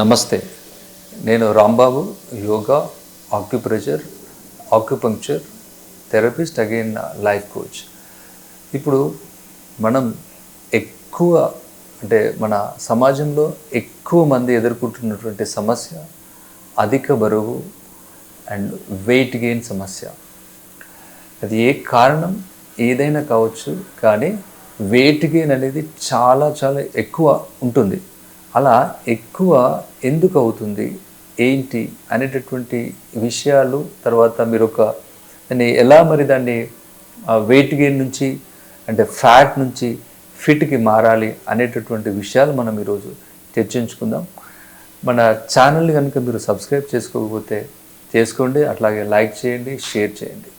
నమస్తే. నేను Rambabu yoga acupressure acupuncture therapist again life coach. ఇప్పుడు మనం ఎక్కువ అంటే మన సమాజంలో ఎక్కువ మంది ఎదుర్కొంటున్నటువంటి సమస్య అధిక బరువు అండ్ వెయిట్ గెయిన్ సమస్య. అది ఏ కారణం? ఏదైనా కావచ్చు కానీ వెయిట్ గెయిన్ అనేది చాలా చాలా ఎక్కువ ఉంటుంది. అలా ఎక్కువ ఎందుకు అవుతుంది? ఏంటి? అనేటటువంటి విషయాలు తర్వాత మీరు ఒక దాన్ని ఎలా మరి దాన్ని వెయిట్ గెయిన్ నుంచి అంటే ఫ్యాట్ నుంచి ఫిట్కి మారాలి అనేటటువంటి విషయాలు మనం ఈరోజు చర్చించుకుందాం. మన ఛానల్ని కనుక మీరు సబ్స్క్రైబ్ చేసుకోకపోతే చేసుకోండి అట్లాగే లైక్ చేయండి షేర్ చేయండి.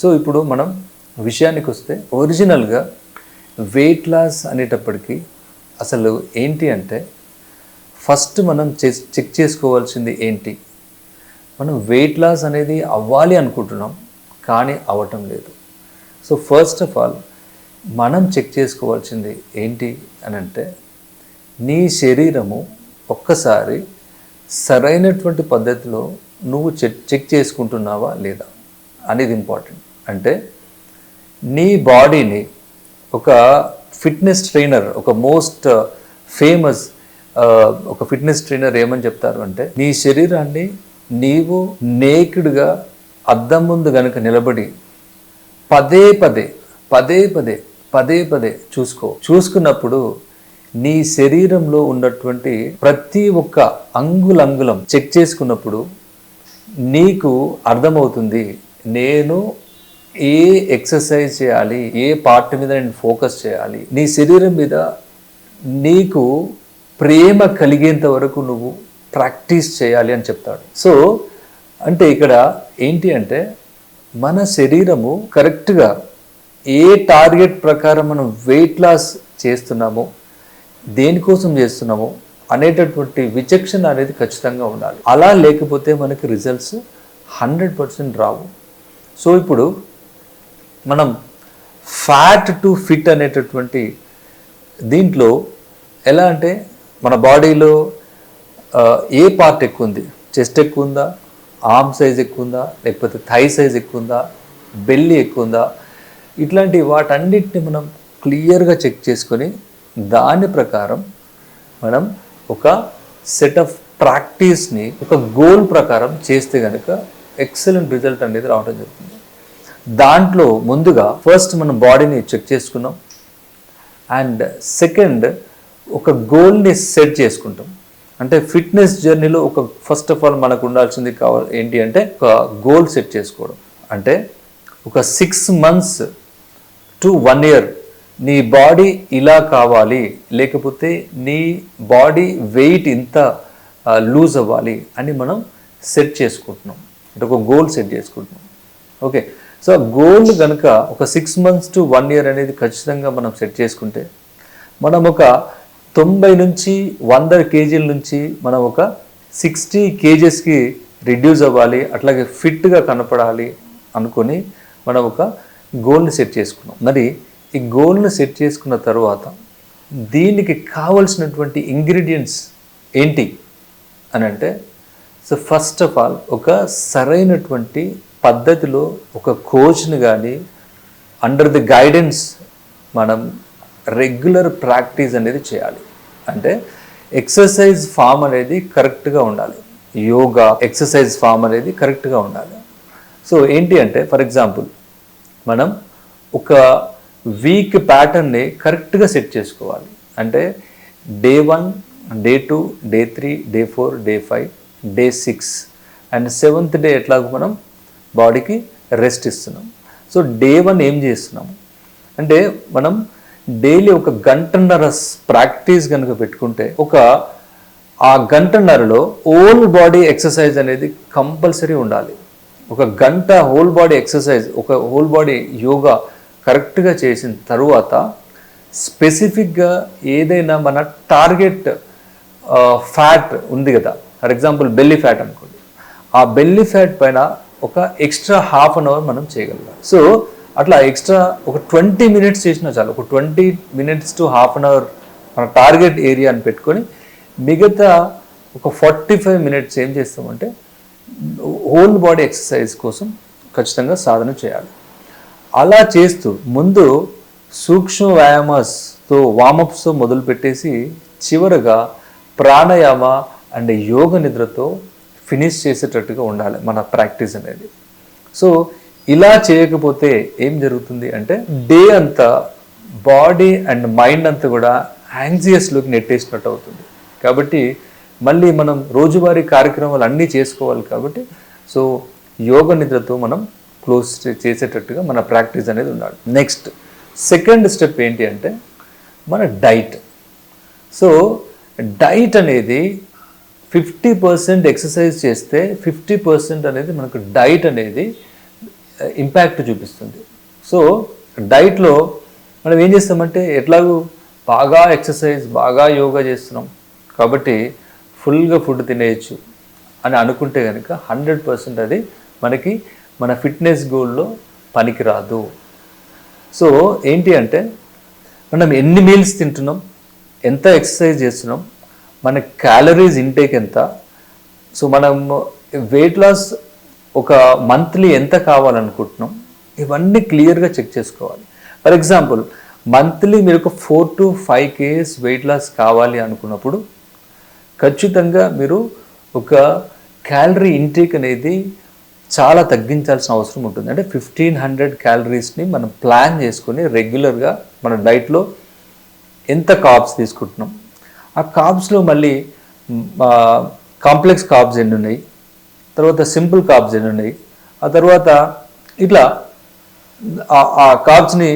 సో ఇప్పుడు మనం విషయానికి వస్తే ఒరిజినల్గా వెయిట్ లాస్ అనేటప్పటికీ అసలు ఏంటి అంటే ఫస్ట్ మనం చెక్ చేసుకోవాల్సింది ఏంటి? మనం వెయిట్ లాస్ అనేది అవ్వాలి అనుకుంటున్నాం కానీ అవ్వటం లేదు. సో ఫస్ట్ ఆఫ్ ఆల్ మనం చెక్ చేసుకోవాల్సింది ఏంటి అని అంటే నీ శరీరము ఒక్కసారి సరైనటువంటి పద్ధతిలో నువ్వు చెక్ చెక్ చేసుకుంటున్నావా లేదా అనేది ఇంపార్టెంట్ అంటే నీ బాడీని ఒక ఫిట్నెస్ ట్రైనర్ ఒక మోస్ట్ ఫేమస్ ఒక ఫిట్నెస్ ట్రైనర్ ఏమని చెప్తారు అంటే నీ శరీరాన్ని నీవు నేకిడ్గా అద్దం ముందు గనుక నిలబడి పదే పదే పదే పదే పదే పదే చూసుకో. చూసుకున్నప్పుడు నీ శరీరంలో ఉన్నటువంటి ప్రతి ఒక్క అంగులంగులం చెక్ చేసుకున్నప్పుడు నీకు అర్థమవుతుంది నేను ఏ ఎక్సర్సైజ్ చేయాలి ఏ పార్ట్ మీద నేను ఫోకస్ చేయాలి నీ శరీరం మీద నీకు ప్రేమ కలిగేంత వరకు నువ్వు ప్రాక్టీస్ చేయాలి అని చెప్తాడు. సో అంటే ఇక్కడ ఏంటి అంటే మన శరీరము కరెక్ట్గా ఏ టార్గెట్ ప్రకారం మనం వెయిట్ లాస్ చేస్తున్నామో దేనికోసం చేస్తున్నామో అనేటటువంటి విచక్షణ అనేది ఖచ్చితంగా ఉండాలి. అలా లేకపోతే మనకి రిజల్ట్స్ హండ్రెడ్ పర్సెంట్ రావు. సో ఇప్పుడు మనం ఫ్యాట్ టు ఫిట్ అనేటటువంటి దీంట్లో ఎలా అంటే బాడీలో ఏ పార్ట్ ఎక్కువ ఉంది చెస్ట్ ఎక్కువ ఉందా ఆర్మ్ సైజ్ ఎక్కువ ఉందా లేకపోతే థై సైజ్ ఎక్కువ ఉందా బెల్లి ఎక్కువ ఉందా ఇట్లాంటి వాటన్నిటిని మనం క్లియర్గా చెక్ చేసుకొని దాని ప్రకారం మనం ఒక సెట్ ఆఫ్ ప్రాక్టీస్ని ఒక గోల్ ప్రకారం చేస్తే కనుక ఎక్సలెంట్ రిజల్ట్ అనేది రావడం జరుగుతుంది. దాంట్లో ముందుగా ఫస్ట్ మనం బాడీని చెక్ చేసుకున్నాం. అండ్ సెకండ్ ఒక గోల్ని సెట్ చేసుకుంటాం. అంటే ఫిట్నెస్ జర్నీలో ఒక ఫస్ట్ ఆఫ్ ఆల్ మనకు ఉండాల్సింది కావాలి ఏంటి అంటే ఒక గోల్ సెట్ చేసుకోవడం. అంటే ఒక six months to one year నీ బాడీ ఇలా కావాలి లేకపోతే నీ బాడీ వెయిట్ ఇంత లూజ్ అవ్వాలి అని మనం సెట్ చేసుకుంటున్నాం. అంటే ఒక గోల్ సెట్ చేసుకుంటున్నాం. ఓకే. సో గోల్ కనుక ఒక six months to one year అనేది ఖచ్చితంగా మనం సెట్ చేసుకుంటే మనం ఒక తొంభై నుంచి వంద కేజీల నుంచి మనం ఒక సిక్స్టీ కేజెస్కి రిడ్యూస్ అవ్వాలి అట్లాగే ఫిట్గా కనపడాలి అనుకొని మనం ఒక గోల్ని సెట్ చేసుకున్నాం. మరి ఈ గోల్ని సెట్ చేసుకున్న తర్వాత దీనికి కావలసినటువంటి ఇంగ్రీడియంట్స్ ఏంటి అని అంటే సో ఫస్ట్ ఆఫ్ ఆల్ ఒక సరైనటువంటి పద్ధతిలో ఒక కోచ్ని కానీ అండర్ ది గైడెన్స్ మనం రెగ్యులర్ ప్రాక్టీస్ అనేది చేయాలి. అంటే ఎక్సర్సైజ్ ఫామ్ అనేది కరెక్ట్గా ఉండాలి. యోగా ఎక్సర్సైజ్ ఫామ్ అనేది కరెక్ట్గా ఉండాలి. సో ఏంటి అంటే ఫర్ ఎగ్జాంపుల్ మనం ఒక వీక్ ప్యాటర్న్ని కరెక్ట్గా సెట్ చేసుకోవాలి. అంటే day one day two day three day four day five day six and seventh day ఎట్లాగో మనం బాడీకి రెస్ట్ ఇస్తున్నాం. సో డే వన్ ఏం చేస్తున్నాం? అంటే మనం డైలీ ఒక గంటన్నర ప్రాక్టీస్ కనుక పెట్టుకుంటే ఒక ఆ గంటన్నరలో ఓల్ బాడీ ఎక్సర్సైజ్ అనేది కంపల్సరీ ఉండాలి. ఒక గంట హోల్ బాడీ ఎక్సర్సైజ్ ఒక హోల్ బాడీ యోగా కరెక్ట్గా చేసిన తరువాత స్పెసిఫిక్గా ఏదైనా మన టార్గెట్ ఫ్యాట్ ఉంది కదా. ఫర్ ఎగ్జాంపుల్ బెల్లీ ఫ్యాట్ అనుకోండి. ఆ బెల్లీ ఫ్యాట్ పైన ఒక ఎక్స్ట్రా హాఫ్ అన్ అవర్ మనం చేయగలం సో అట్లా ఎక్స్ట్రా ఒక ట్వంటీ మినిట్స్ చేసినా చాలు. ఒక twenty minutes to half an hour మన టార్గెట్ ఏరియా అని పెట్టుకొని మిగతా ఒక ఫార్టీ ఫైవ్ మినిట్స్ ఏం చేస్తామంటే హోల్ బాడీ ఎక్సర్సైజ్ కోసం ఖచ్చితంగా సాధన చేయాలి. అలా చేస్తూ ముందు సూక్ష్మ వ్యాయామస్తో వామప్స్తో మొదలు పెట్టేసి చివరగా ప్రాణాయామ అండ్ యోగ నిద్రతో ఫినిష్ చేసేటట్టుగా ఉండాలి మన ప్రాక్టీస్ అనేది. సో ఇలా చేయకపోతే ఏం జరుగుతుంది అంటే డే అంతా బాడీ అండ్ మైండ్ అంతా కూడా యాంగ్జియస్లోకి నెట్టేసినట్టు అవుతుంది. కాబట్టి మళ్ళీ మనం రోజువారీ కార్యక్రమాలు అన్నీ చేసుకోవాలి కాబట్టి సో యోగ నిద్రతో మనం క్లోజ్ చేసేటట్టుగా మన ప్రాక్టీస్ అనేది ఉండాలి. నెక్స్ట్ సెకండ్ స్టెప్ ఏంటి అంటే మన డైట్ సో డైట్ అనేది ఫిఫ్టీ పర్సెంట్ ఎక్సర్సైజ్ చేస్తే ఫిఫ్టీ పర్సెంట్ అనేది మనకు డైట్ అనేది ఇంపాక్ట్ చూపిస్తుంది. సో డైట్లో మనం ఏం చేస్తామంటే ఎట్లాగూ బాగా ఎక్సర్సైజ్ బాగా యోగా చేస్తున్నాం. కాబట్టి ఫుల్గా ఫుడ్ తినేయచ్చు అని అనుకుంటే కనుక హండ్రెడ్ పర్సెంట్ అది మనకి మన ఫిట్నెస్ గోల్లో పనికిరాదు. సో ఏంటి అంటే మనం ఎన్ని మీల్స్ తింటున్నాం ఎంత ఎక్సర్సైజ్ చేస్తున్నాం మన క్యాలరీస్ ఇంటేక్ ఎంత సో మనం వెయిట్ లాస్ ఒక మంత్లీ ఎంత కావాలనుకుంటున్నాం? ఇవన్నీ క్లియర్గా చెక్ చేసుకోవాలి. ఫర్ ఎగ్జాంపుల్ మంత్లీ మీరు ఒక four to five kgs weight loss కావాలి అనుకున్నప్పుడు ఖచ్చితంగా మీరు ఒక క్యాలరీ ఇంటేక్ అనేది చాలా తగ్గించాల్సిన అవసరం ఉంటుంది. అంటే ఫిఫ్టీన్ హండ్రెడ్ క్యాలరీస్ని మనం ప్లాన్ చేసుకొని రెగ్యులర్గా మన డైట్లో ఎంత కాబ్స్ తీసుకుంటున్నాం? ఆ కాబ్స్లో మళ్ళీ కాంప్లెక్స్ కాబ్స్ ఎన్ని ఉన్నాయి? తర్వాత సింపుల్ కాబ్స్ ఎన్ని ఉన్నాయి ఆ తర్వాత ఇట్లా ఆ కాబ్స్ని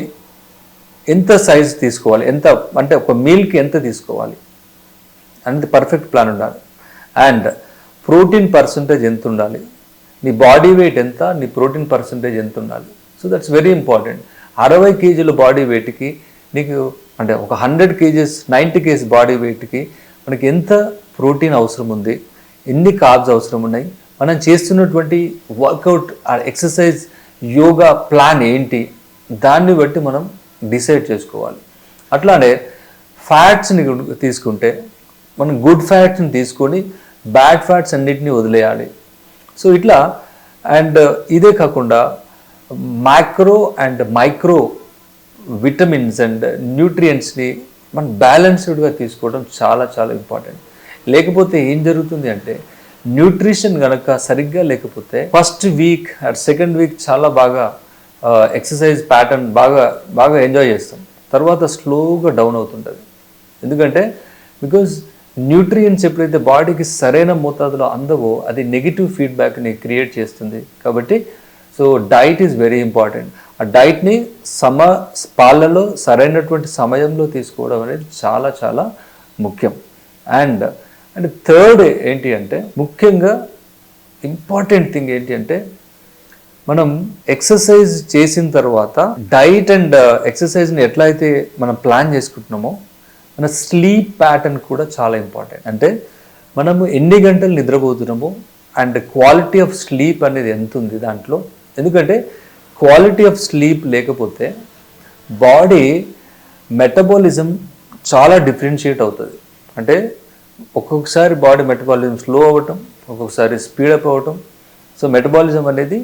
ఎంత సైజ్ తీసుకోవాలి? ఎంత అంటే ఒక మీల్కి ఎంత తీసుకోవాలి? అనేది పర్ఫెక్ట్ ప్లాన్ ఉండాలి. అండ్ ప్రోటీన్ పర్సంటేజ్ ఎంత ఉండాలి? నీ బాడీ వెయిట్ ఎంత? నీ ప్రోటీన్ పర్సంటేజ్ ఎంత ఉండాలి? సో దట్స్ వెరీ ఇంపార్టెంట్ అరవై కేజీల బాడీ వెయిట్కి నీకు అంటే ఒక hundred kgs ninety kgs body వెయిట్కి మనకి ఎంత ప్రోటీన్ అవసరం ఉంది? ఎన్ని కార్బ్స్ అవసరం ఉన్నాయి? మనం చేస్తున్నటువంటి వర్కౌట్ ఎక్సర్సైజ్ యోగా ప్లాన్ ఏంటి? దాన్ని బట్టి మనం డిసైడ్ చేసుకోవాలి. అట్లానే ఫ్యాట్స్ని తీసుకుంటే మనం గుడ్ ఫ్యాట్స్ని తీసుకొని బ్యాడ్ ఫ్యాట్స్ అన్నిటిని వదిలేయాలి. సో ఇట్లా అండ్ ఇదే కాకుండా micro and micro vitamins and న్యూట్రియంట్స్ని మనం బ్యాలెన్స్డ్గా తీసుకోవడం చాలా చాలా ఇంపార్టెంట్ లేకపోతే ఏం జరుగుతుంది అంటే న్యూట్రిషన్ కనుక సరిగ్గా లేకపోతే first week and second week చాలా బాగా ఎక్సర్సైజ్ ప్యాటర్న్ బాగా బాగా ఎంజాయ్ చేస్తాం. తర్వాత స్లోగా డౌన్ అవుతుంటుంది. ఎందుకంటే బికాజ్ న్యూట్రియన్స్ ఎప్పుడైతే బాడీకి సరైన మోతాదులో అందవో అది నెగిటివ్ ఫీడ్బ్యాక్ని క్రియేట్ చేస్తుంది. కాబట్టి so diet is very important. ఆ డైట్ని సమ పాలలో సరైనటువంటి సమయంలో తీసుకోవడం అనేది చాలా చాలా ముఖ్యం. అండ్ అండ్ థర్డ్ ఏంటి అంటే ముఖ్యంగా ఇంపార్టెంట్ థింగ్ ఏంటి అంటే మనం ఎక్సర్సైజ్ చేసిన తర్వాత డైట్ అండ్ uh, ఎక్సర్సైజ్ని ఎట్లా అయితే మనం ప్లాన్ చేసుకుంటున్నామో మన స్లీప్ ప్యాటర్న్ కూడా చాలా ఇంపార్టెంట్. అంటే మనము ఎన్ని గంటలు నిద్రపోతున్నామో అండ్ క్వాలిటీ ఆఫ్ స్లీప్ అనేది ఎంత ఉంది దాంట్లో. ఎందుకంటే క్వాలిటీ ఆఫ్ స్లీప్ లేకపోతే బాడీ మెటబాలిజం చాలా డిఫరెన్షియేట్ అవుతుంది. అంటే ఒక్కొక్కసారి బాడీ మెటబాలిజం స్లో అవ్వటం ఒక్కొక్కసారి స్పీడప్ అవ్వటం. సో మెటబాలిజం అనేది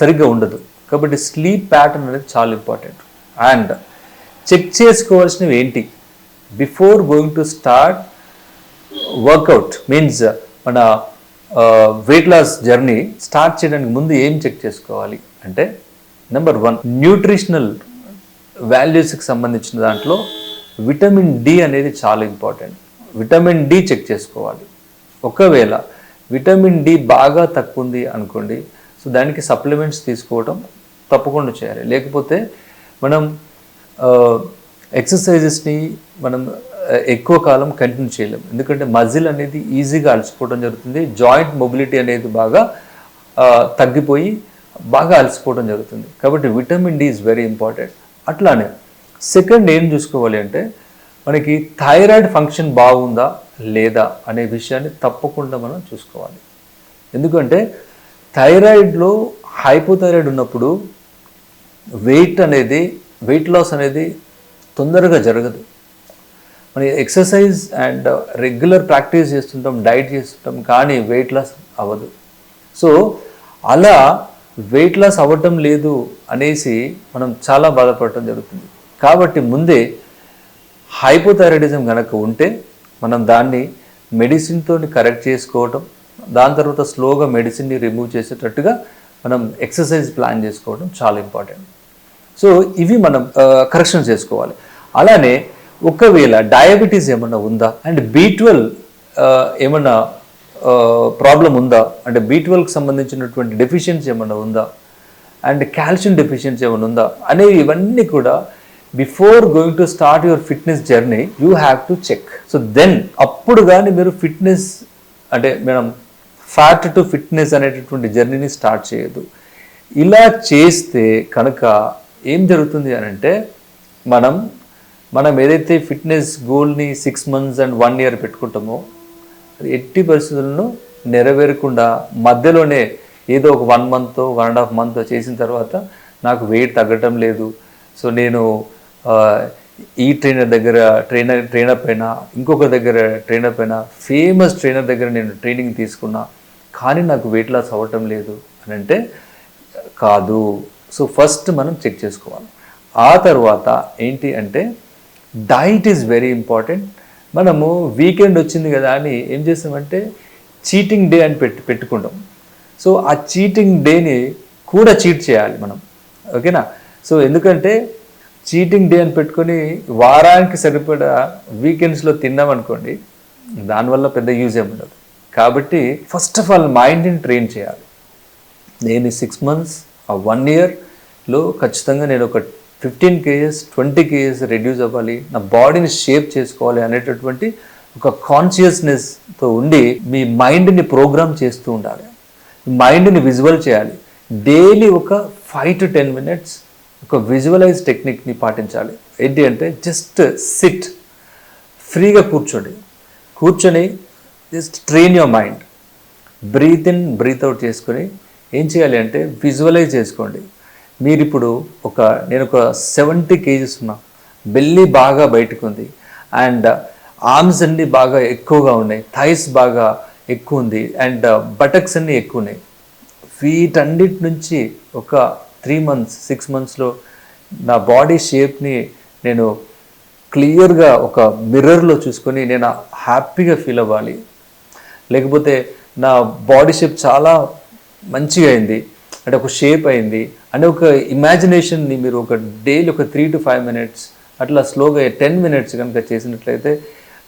సరిగ్గా ఉండదు. కాబట్టి స్లీప్ ప్యాటర్న్ అనేది చాలా ఇంపార్టెంట్ అండ్ చెక్ చేసుకోవాల్సినవి ఏంటి? Before going to start workout means మన వెయిట్ లాస్ జర్నీ స్టార్ట్ చేయడానికి ముందు ఏం చెక్ చేసుకోవాలి? అంటే నెంబర్ వన్ న్యూట్రిషనల్ వాల్యూస్కి సంబంధించిన దాంట్లో విటమిన్ డి అనేది చాలా ఇంపార్టెంట్. విటమిన్ డి చెక్ చేసుకోవాలి. ఒకవేళ విటమిన్ డి బాగా తక్కువ ఉంది అనుకోండి సో దానికి సప్లిమెంట్స్ తీసుకోవడం తప్పకుండా చేయాలి. లేకపోతే మనం ఎక్సర్సైజెస్ని మనం ఎక్కువ కాలం కంటిన్యూ చేయలేం. ఎందుకంటే మజిల్ అనేది ఈజీగా అలసిపోవడం జరుగుతుంది. జాయింట్ మొబిలిటీ అనేది బాగా తగ్గిపోయి బాగా అలసిపోవడం జరుగుతుంది. కాబట్టి vitamin D is very important. అట్లానే సెకండ్ ఏం చూసుకోవాలి అంటే మనకి థైరాయిడ్ ఫంక్షన్ బాగుందా లేదా అనే విషయాన్ని తప్పకుండా మనం చూసుకోవాలి. ఎందుకంటే థైరాయిడ్లో హైపోథైరాయిడ్ ఉన్నప్పుడు వెయిట్ అనేది వెయిట్ లాస్ అనేది తొందరగా జరగదు. మన ఎక్సర్సైజ్ అండ్ రెగ్యులర్ ప్రాక్టీస్ చేస్తుంటాం డైట్ చేస్తుంటాం కానీ వెయిట్ లాస్ అవ్వదు. సో అలా వెయిట్ లాస్ అవ్వటం లేదు అనేసి మనం చాలా బాధపడటం జరుగుతుంది. కాబట్టి ముందే హైపోథైరాయిడిజం కనుక ఉంటే మనం దాన్ని మెడిసిన్తో కరెక్ట్ చేసుకోవటం దాని తర్వాత స్లోగా మెడిసిన్ని రిమూవ్ చేసేటట్టుగా మనం ఎక్సర్సైజ్ ప్లాన్ చేసుకోవడం చాలా ఇంపార్టెంట్ సో ఇవి మనం కరెక్షన్ చేసుకోవాలి. అలానే ఒకవేళ డయాబెటీస్ ఏమన్నా ఉందా అండ్ బీ ట్వెల్వ్ ఏమన్నా ప్రాబ్లం ఉందా అంటే బీ ట్వెల్వ్కి సంబంధించినటువంటి డెఫిషియన్సీ ఏమన్నా ఉందా అండ్ కాల్షియం డెఫిషియన్సీ ఏమైనా ఉందా అనేవి ఇవన్నీ కూడా before going to start your fitness journey you have to check so then అప్పుడు కానీ మీరు ఫిట్నెస్ అంటే మనం ఫ్యాట్ టు ఫిట్నెస్ అనేటటువంటి జర్నీని స్టార్ట్ చేయదు ఇలా చేస్తే కనుక ఏం జరుగుతుంది అని అంటే మనం మనం ఏదైతే fitness గోల్ని six months and one year పెట్టుకుంటామో అది ఎట్టి పరిస్థితులను నెరవేరకుండా మధ్యలోనే ఏదో ఒక one month one and half month చేసిన తర్వాత నాకు వెయిట్ తగ్గటం లేదు. సో నేను ఈ ట్రైనర్ దగ్గర ట్రైనర్ ట్రైనర్ పైన ఇంకొక దగ్గర ట్రైనర్ పైన ఫేమస్ ట్రైనర్ దగ్గర నేను ట్రైనింగ్ తీసుకున్నా కానీ నాకు వెయిట్ లాస్ అవ్వటం లేదు అని అంటే కాదు. సో ఫస్ట్ మనం చెక్ చేసుకోవాలి. ఆ తర్వాత ఏంటి అంటే డైట్ ఈజ్ వెరీ ఇంపార్టెంట్ మనము వీకెండ్ వచ్చింది కదా అని ఏం చేస్తామంటే చీటింగ్ డే అని పెట్టి పెట్టుకుంటాం. సో ఆ చీటింగ్ డేని కూడా చీట్ చేయాలి మనం. ఓకేనా? సో ఎందుకంటే చీటింగ్ డే అని పెట్టుకొని వారానికి సరిపడా వీకెండ్స్లో తిన్నాం అనుకోండి దానివల్ల పెద్ద యూజ్ ఏమి ఉండదు. కాబట్టి ఫస్ట్ ఆఫ్ ఆల్ మైండ్ని ట్రైన్ చేయాలి. నేను సిక్స్ మంత్స్ ఆ వన్ ఇయర్లో ఖచ్చితంగా నేను ఒక fifteen kgs twenty kgs reduce అవ్వాలి. నా బాడీని షేప్ చేసుకోవాలి అనేటటువంటి ఒక కాన్షియస్నెస్తో ఉండి మీ మైండ్ని ప్రోగ్రామ్ చేస్తూ ఉండాలి. మైండ్ని విజువల్ చేయాలి. డైలీ ఒక ఫైవ్ టు టెన్ మినిట్స్ ఒక విజువలైజ్ టెక్నిక్ని పాటించాలి. ఏంటి అంటే జస్ట్ సిట్ ఫ్రీగా కూర్చోండి. కూర్చొని just train your mind breathe in breathe out చేసుకొని ఏం చేయాలి అంటే విజువలైజ్ చేసుకోండి. మీరు ఇప్పుడు ఒక నేను ఒక సెవెంటీ కేజీస్ ఉన్నా. బెల్లి బాగా బయటకు ఉంది అండ్ ఆర్మ్స్ అన్నీ బాగా ఎక్కువగా ఉన్నాయి. థైస్ బాగా ఎక్కువ ఉంది అండ్ బటక్స్ అన్నీ ఎక్కువ ఉన్నాయి వీటన్నిటి నుంచి ఒక త్రీ మంత్స్ సిక్స్ మంత్స్లో నా బాడీ షేప్ని నేను క్లియర్గా ఒక మిర్రర్లో చూసుకొని నేను హ్యాపీగా ఫీల్ అవ్వాలి. లేకపోతే నా బాడీ షేప్ చాలా మంచిగా అయింది అంటే ఒక షేప్ అయింది అంటే ఒక ఇమాజినేషన్ని మీరు ఒక డైలీ ఒక త్రీ టు ఫైవ్ మినిట్స్ అట్లా స్లోగా టెన్ మినిట్స్ కనుక చేసినట్లయితే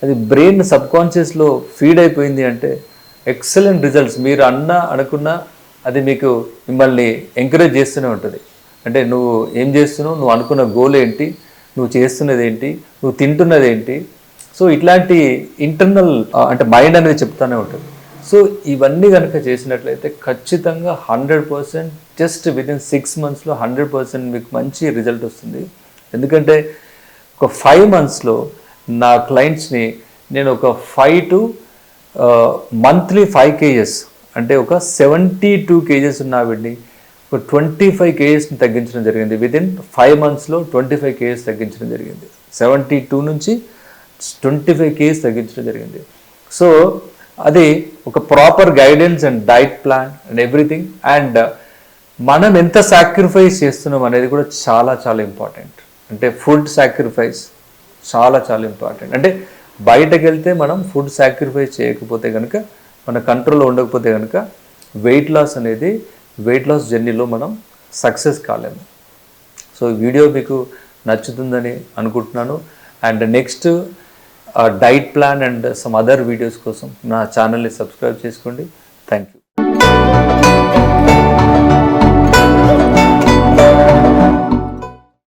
అది బ్రెయిన్ సబ్కాన్షియస్లో ఫీడ్ అయిపోయింది అంటే ఎక్సలెంట్ రిజల్ట్స్. మీరు అన్నా అనుకున్నా అది మీకు మిమ్మల్ని ఎంకరేజ్ చేస్తూనే ఉంటుంది. అంటే నువ్వు ఏం చేస్తున్నావు? నువ్వు అనుకున్న గోల్ ఏంటి? నువ్వు చేస్తున్నది ఏంటి? నువ్వు తింటున్నది ఏంటి? సో ఇట్లాంటి ఇంటర్నల్ అంటే మైండ్ అనేది చెప్తానే ఉంటుంది. సో ఇవన్నీ కనుక చేసినట్లయితే ఖచ్చితంగా hundred percent just within six మంత్స్లో హండ్రెడ్ పర్సెంట్ మీకు మంచి రిజల్ట్ వస్తుంది. ఎందుకంటే ఒక ఫైవ్ మంత్స్లో నా క్లయింట్స్ని నేను ఒక five to monthly five kgs అంటే ఒక సెవెంటీ టూ కేజెస్ ఉన్న ఆవిడ్ని ఒక ట్వంటీ ఫైవ్ కేజెస్ని తగ్గించడం జరిగింది. విదిన్ ఫైవ్ మంత్స్లో ట్వంటీ ఫైవ్ కేజెస్ తగ్గించడం జరిగింది. సెవెంటీ టూ నుంచి ట్వంటీ ఫైవ్ కేజెస్ తగ్గించడం జరిగింది. సో అది ఒక proper guidance and diet plan and everything and మనం ఎంత సాక్రిఫైస్ చేస్తున్నాం అనేది కూడా చాలా చాలా ఇంపార్టెంట్ అంటే ఫుడ్ సాక్రిఫైస్ చాలా చాలా ఇంపార్టెంట్ అంటే బయటకు వెళ్తే మనం ఫుడ్ సాక్రిఫైస్ చేయకపోతే కనుక మన కంట్రోల్లో ఉండకపోతే కనుక వెయిట్ లాస్ అనేది వెయిట్ లాస్ జర్నీలో మనం సక్సెస్ కాలేము. సో వీడియో మీకు నచ్చుతుందని అనుకుంటున్నాను. And next diet plan and some other videos కోసం నా ఛానల్ని సబ్స్క్రైబ్ చేసుకోండి. Thank you